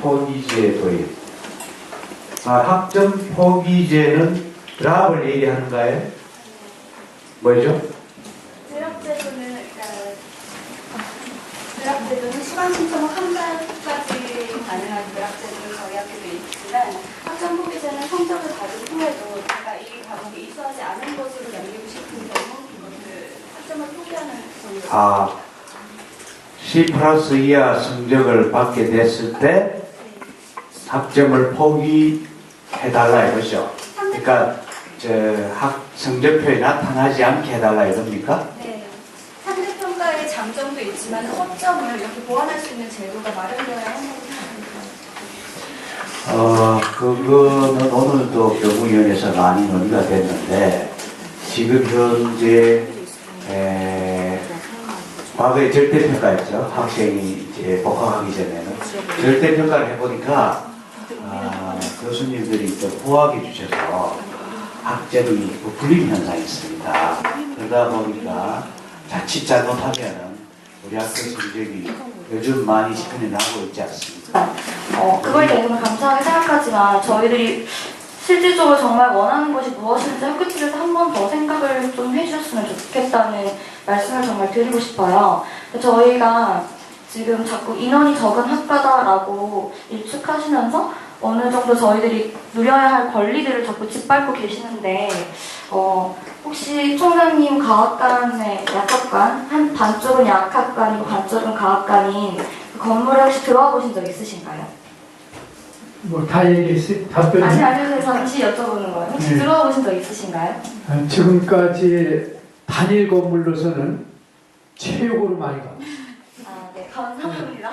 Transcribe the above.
포기제 도입. 아, 학점 포기제는 랍을 얘기하는가요? 뭐죠? 드랍제도는 그러니까 드랍제도는 시간 신청 한 달까지 가능한 드랍제도를 저희 학교도 있지만 학점 후기제는 성적을 받은 후에도 내가 이 과목에 입수하지 않은 것으로 남기고 싶은 경우 그 학점을 포기하는 경우 아, C 플러스 이하 성적을 받게 됐을 때 학점을 포기해달라 이거죠. 그러니까 저학 성적표에 나타나지 않게 해달라 이겁니까? 네. 상대평가의 장점도 있지만 허점을 이렇게 보완할 수 있는 제도가 마련되어야 하는 어, 그거는 오늘도 교무위원회에서 많이 논의가 됐는데 지금 현재 에, 과거에 절대평가였죠. 학생이 이제 복학하기 전에는 절대평가를 해보니까 아, 교수님들이 또 후하게 주셔서 학점이 부풀림 현상이 있습니다. 그러다 보니까 자칫 잘못하면은 우리 학교 성적이 요즘 많이 시간이 나고 있지 않습니까? 어, 그걸 너무 감사하게 생각하지만 저희들이 실질적으로 정말 원하는 것이 무엇인지 학교 측에서 한 번 더 생각을 좀 해주셨으면 좋겠다는 말씀을 정말 드리고 싶어요. 저희가 지금 자꾸 인원이 적은 학과다라고 일축하시면서 어느 정도 저희들이 누려야 할 권리들을 자꾸 짓밟고 계시는데 어, 혹시 총장님 가학관의 약학관 한 반쪽은 약학관이고 반쪽은 가학관인 그 건물에 혹시 들어와 보신 적 있으신가요? 뭐 다 얘기했어요. 답변이 아니 아니요 잠시 여쭤보는 거예요. 혹시 네. 들어와 보신 적 있으신가요? 아, 지금까지 단일 건물로서는 최고로 많이 갑니다. 아네 감사합니다.